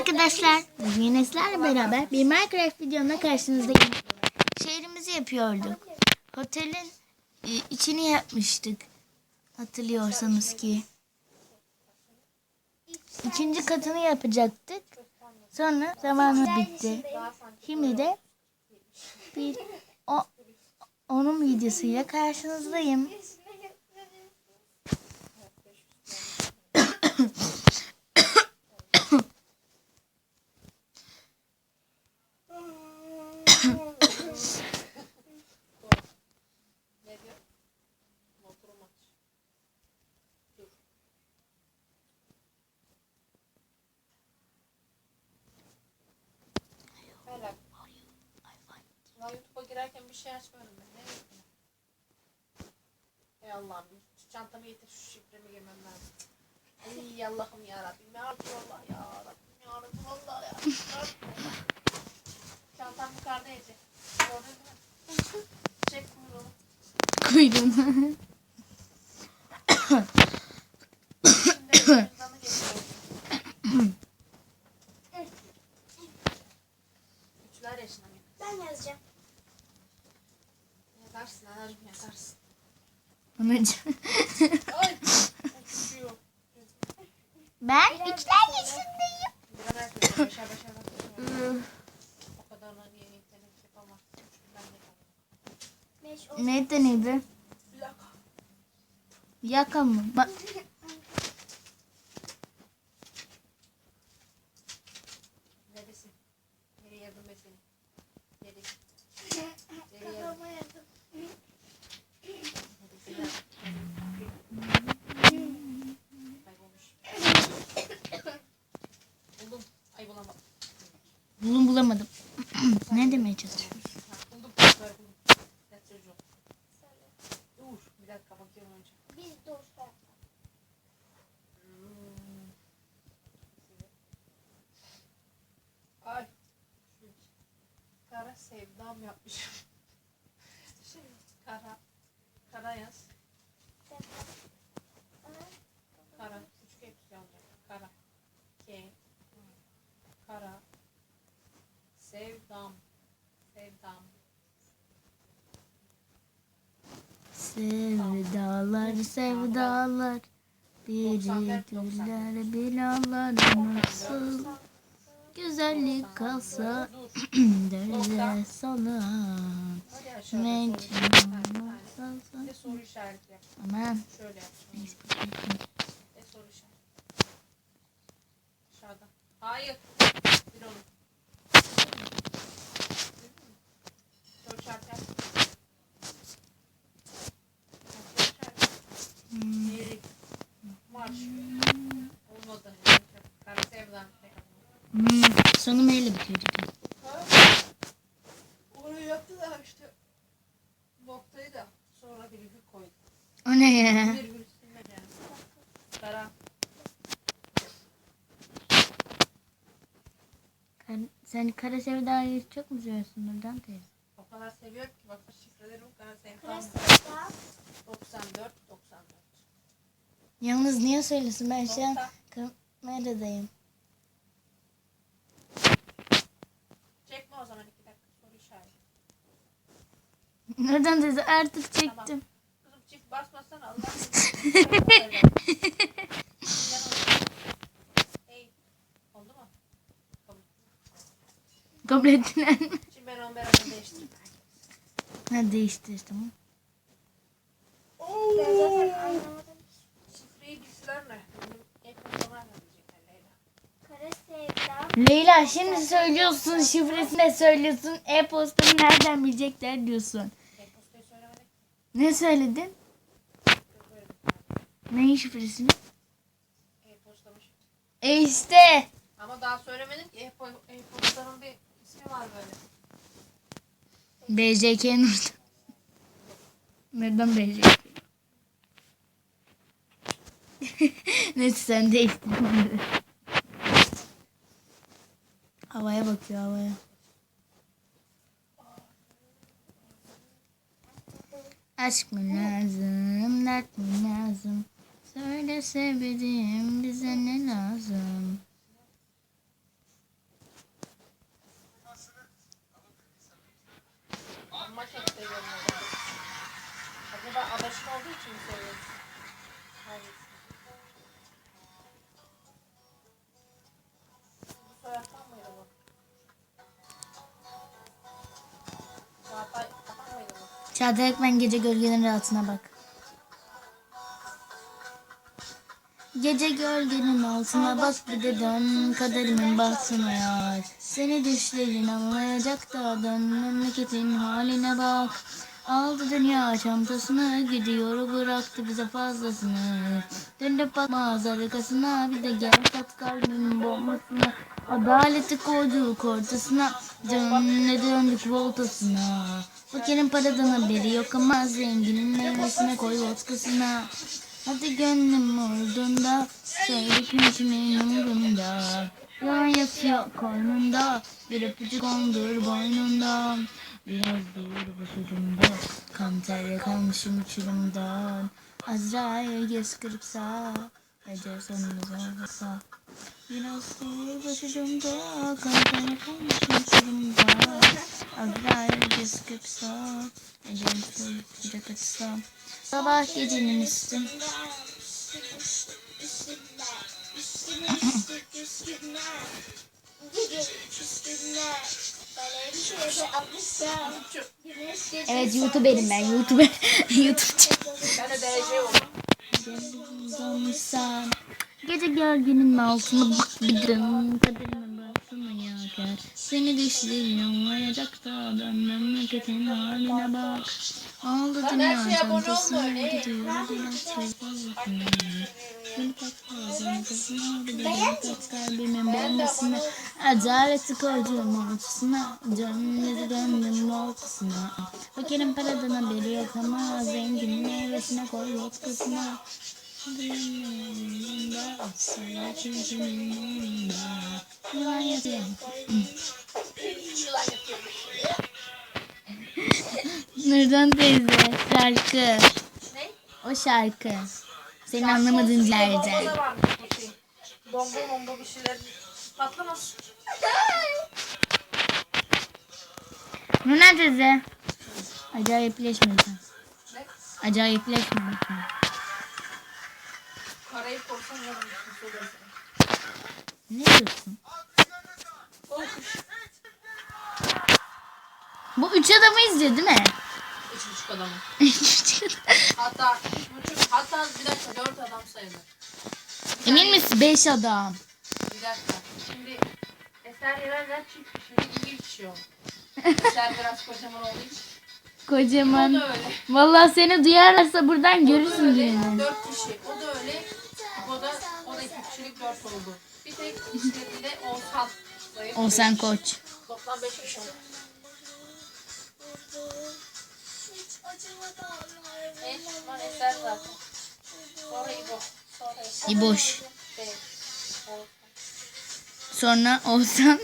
arkadaşlar. Bugün Enes'lerle beraber bir Minecraft videomda karşınızdayım. Şehrimizi yapıyorduk. Otelin e, içini yapmıştık. Hatırlıyorsanız ki. İkinci katını yapacaktık. Sonra zamanımız bitti. Şimdi de bir o, onun videosuyla karşınızdayım. Ne diyor? Motorum aç. Dur. Hala. Lan YouTube'a girerken bir şey açmıyorum ben. Ne yapayım? Ey Allah'ım. Şu çantamı getir şu şifremi girmem lazım. Ey Allah'ım ya Rabbim. Ya Rabbim Allah ya Rabbim. Ya Rabbim Allah ya. Rabbim. Çantam yukarıda Ece. Gördün mü? Çek kuyruğunu. Kuyruğunu. Şimdi cüzdanı getiriyorum. Üçler yaşına mı? Ben yazacağım. Yakarsın anacığım yakarsın. Anacığım. Ay! Ben üçler yaşındayım. Bir an herkes beşer beşer bakıyor. O kadarla niye internet yapamaz? Ben de yapamam. 5 10 Ne deneydi? Laka. Yaka mı? Bak. Neredesin? Nereye yardım et seni? Nereye? Nereye yardım? kafama yazdım. Neredesin ya? Kaybolmuş. Buldum. Ay bulamadım. Bunu bulamadım. ne demeye çalışıyorsun? Ha, buldum. Böyle buldum. Net çocuğum. Dur. Bir dakika bakıyorum önce. Biz dostlar. Hmm. Ay. Sevdam yapmışım. Şimdi kara. Kara yaz. Kara. Küçük hepsi olacak. Kara. K. Kara. Sevdam. Sevdam. Sevdalar sevdalar Biridirler binalar nasıl Güzellik kalsa Derde salan Hadi aşağıda Renk soru. Bir tane. kalsa Bir de soru işareti yap. Aman. Neyse. Hayır. Bir onu. Eğri. Marş. Hmm, Sonu ile bitiyor cidden. Orayı yaptı da işte. Noktayı da sonra bir virgül koydu. O ne ya? Virgül silmedi yani. Kara. Kar- Sen kara sevdayı çok mu seviyorsun Nurdan teyze? O kadar seviyorum ki bak şifrelerim kara. Klasada 94 94. Yalnız niye söylüyorsun ben şu an kameradayım. Çekme o zaman iki dakika soru işareti. Nurdan teyze artık çektim. Kızım çift basmasana Allah Hey. Oldu mu? Kabul. Şimdi ben onu beraber değiştireyim. Ha değiştir tamam. ben zaten anlamadım. Şifreyi nereden bilecekler Leyla? Kara sevda. Leyla şimdi söylüyorsun şifresini de söylüyorsun. E-postanı nereden bilecekler diyorsun. Ne söyledin? Neyin şifresini? E işte. Ama daha söylemedim ki e-po- e-postanın bir ismi var böyle. BJK Nurdan. Nurdan BJK. Neyse sen değiştir. havaya bakıyor havaya. Aşk mı lazım, dert mi lazım? Söyle sevdiğim bize ne lazım? Şey Acaba alışma olduğu için söylüyorum. Çağatay Ekmen gece gölgenin rahatına bak. Gece gölgenin altına bak bir de dön kaderimin bahtına yar. Seni düşlerin anlayacak da dön memleketin haline bak. Aldı dünya çantasını gidiyor bıraktı bize fazlasını. Dönüp bakmaz arkasına bir de gel kat kalbimin bombasına. Adaleti koyduk ortasına dönle döndük voltasına. Fakirin paradan haberi yok ama zenginin meyvesine koy vodkasına. Hadi gönlüm ordunda, söyle kimsenin umurunda. Yalan yatıyor koynunda, bir öpücük kondur boynunda. Biraz dur başucumda, kan ter kalmışım uçurumdan. Azrail göz kırpsa, ecel sonumuz olmasa. Biraz dur başucumda, kan ter kalmışım uçurumdan. Azrail göz kırpsa, ecel sonumuz olmasa. Sabah gecenin üstün. Evet YouTuber'im ben YouTuber. YouTube'cu. Ben de derece oldum. Olmuşsan Gece gölgenin altına bak bir dön Ya gel. Seni düşlerin anlayacak da Dön memleketin haline bak. Ben abone çantasına olma, ne? gidiyor Beni çantasına Bir de gel kat kalbimin bombasına Adaleti koyduğum ortasına Dönmedi döndüm ortasına Fakirin paradan haberi yok ama Zenginin meyvesine koy vodkasına Yılan yapıyormuş. Nurdan teyze şarkı. Ne? O şarkı. Senin anlamadığın bu şey. Bomba bomba bir şeyler patlamaz. Nurdan teyze. Acayipleşme lütfen. Ne? Acayipleşme korsan söylesin. Ne diyorsun? Bu üç adamı izliyor değil mi? Üç buçuk adamı. Üç adam. Hatta üç buçuk, hatta bir dakika dört adam sayılır. Emin misin? Beş adam. Bir dakika. Şimdi Eser Yerenler çift kişi, bir kişi oldu. Eser biraz kocaman olduğu için. O Kocaman. da öyle. Vallahi seni duyarlarsa buradan O da görürsün öyle. Dört kişi. O da öyle. O da, o da iki kişilik dört oldu. Bir tek işte bir de Oğuzhan. zayıf, kişi. koç. Toplam beş kişi. İboş. Oğuzhan. Sonra Oğuzhan.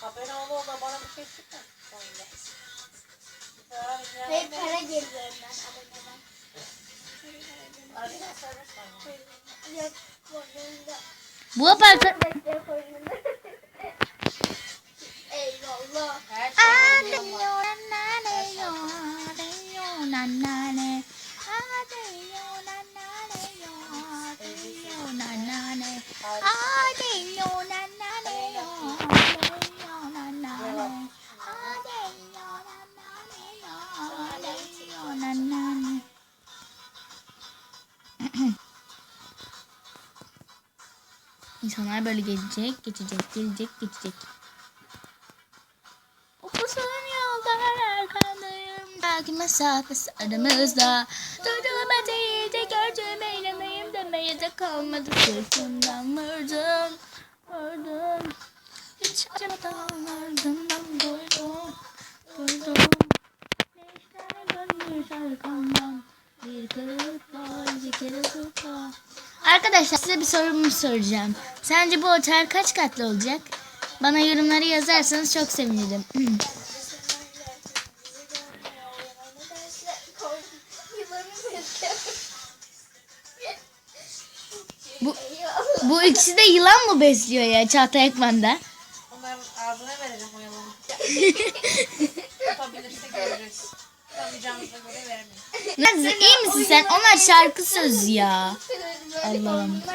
Haberi oldu o da bana bir şey bir Ve ara- para geliyor ben aboneden. Bu apartman... Bekle İnsanlar böyle gelecek, geçecek, gelecek, geçecek. Okusun yollar arkandayım. Belki mesafesi aramızda. Duyduğuma değil de gördüğüme inanayım demeye de kalmadı. Sırtımdan vurdun, vurdun. Hiç acımadan ardından duydum, duydum. Beşler dönmüş arkamdan. Bir Arkadaşlar size bir sorumu soracağım. Sence bu otel kaç katlı olacak? Bana yorumları yazarsanız çok sevinirim. bu, bu ikisi de yılan mı besliyor ya Çağatay Ekman'da? Onların ağzına vereceğim o yalanı. Yapabilirse göreceğiz. Yapamayacağımıza göre vermeyin. Nasıl iyi misin sen? Onlar şarkı sözü ya. Allah'ım.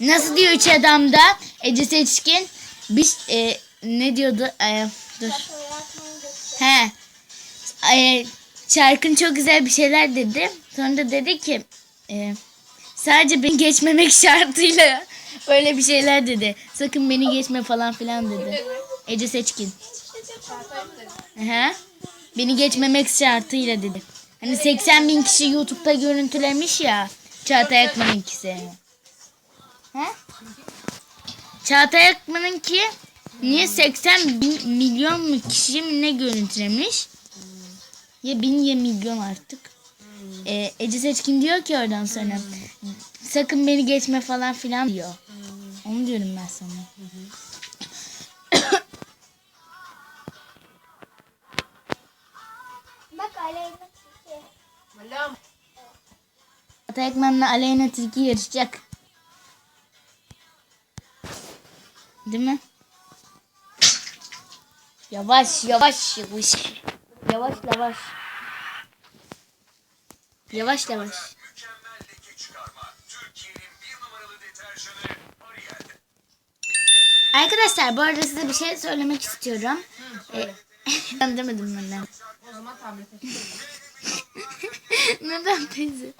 Nasıl diyor üç adamda? Ece Seçkin. Biz e, ne diyordu? E, dur. He. E, Çarkın çok güzel bir şeyler dedi. Sonra da dedi ki e, sadece beni geçmemek şartıyla öyle bir şeyler dedi. Sakın beni geçme falan filan dedi. Ece Seçkin. Aha. Beni geçmemek şartıyla dedi. Hani 80 bin kişi YouTube'da görüntülemiş ya. Çağatay Akman'ınkisi. Ha? Çağatay Akman'ınki niye 80 bin milyon mu kişi mi ne görüntülemiş? Ya bin ya milyon artık. Ee, Ece Seçkin diyor ki oradan sonra sakın beni geçme falan filan diyor. Onu diyorum ben sana. Bak Aleyna Tilki. Malam. Çağatay Akman'la Aleyna Tilki yarışacak. Değil mi? Yavaş yavaş yavaş. Yavaş yavaş. Yavaş yavaş. Arkadaşlar bu arada size bir şey söylemek istiyorum. Ee, ben demedim ben de. O zaman Neden teyze?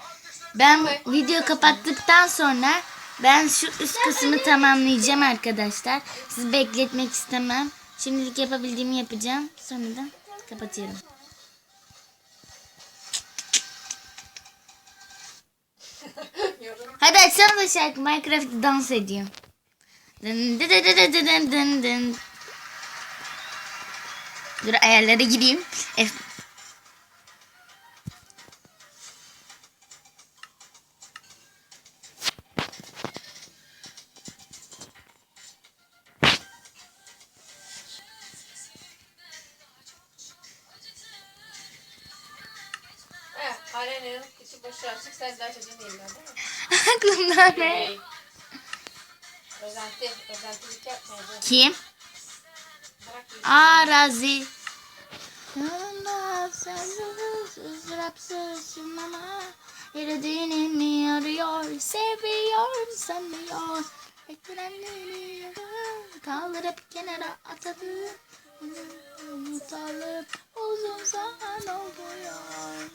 Ben video kapattıktan sonra ben şu üst kısmı tamamlayacağım arkadaşlar. Sizi bekletmek istemem. Şimdilik yapabildiğimi yapacağım. Sonra da kapatıyorum. Hadi açsana da şarkı. Minecraft'ta dans ediyor. Dın dı dı dı dı dı dın dın dın. Dur ayarlara gireyim. F Arena'nın içi boşu açık. Sen de değil mi? aklımda ne? Özenti, özentilik yapmayacağım. Kim? Arazi. ama Eredinimi arıyor Seviyorum sanıyor Beklenenleri Kaldırıp kenara atadım Unutalım Uzun zaman oluyor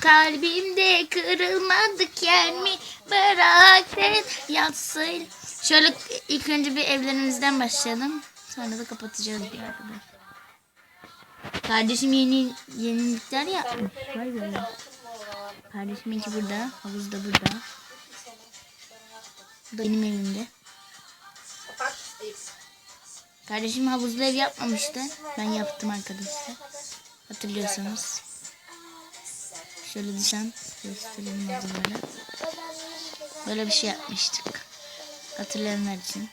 Kalbimde kırılmadık yer mi bıraktın yatsın. Şöyle ilk önce bir evlerimizden başlayalım. Sonra da kapatacağız bir arkadaş. Kardeşim yeni yenilikler yapmış. Be. Kardeşim iki burada. Havuz da burada. Bu da benim evimde. Kardeşim havuzlu ev yapmamıştı. Ben yaptım arkadaşlar. Hatırlıyorsanız. Şöyle dışarı gösterelim malzemeleri. Böyle bir şey yapmıştık. Hatırlayanlar için.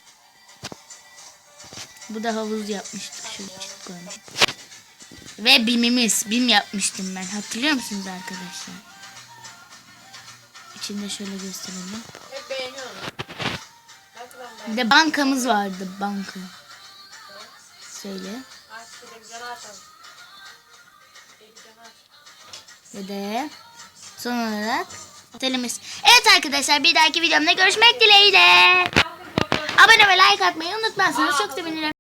Bu da havuz yapmıştık. Şöyle çık koymuş. Ve bimimiz. Bim yapmıştım ben. Hatırlıyor musunuz arkadaşlar? İçinde şöyle gösterelim. Bir de bankamız vardı. Banka. Söyle. Ve de son olarak otelimiz. Evet arkadaşlar bir dahaki videomda görüşmek dileğiyle. Abone ve like atmayı unutmazsanız çok sevinirim.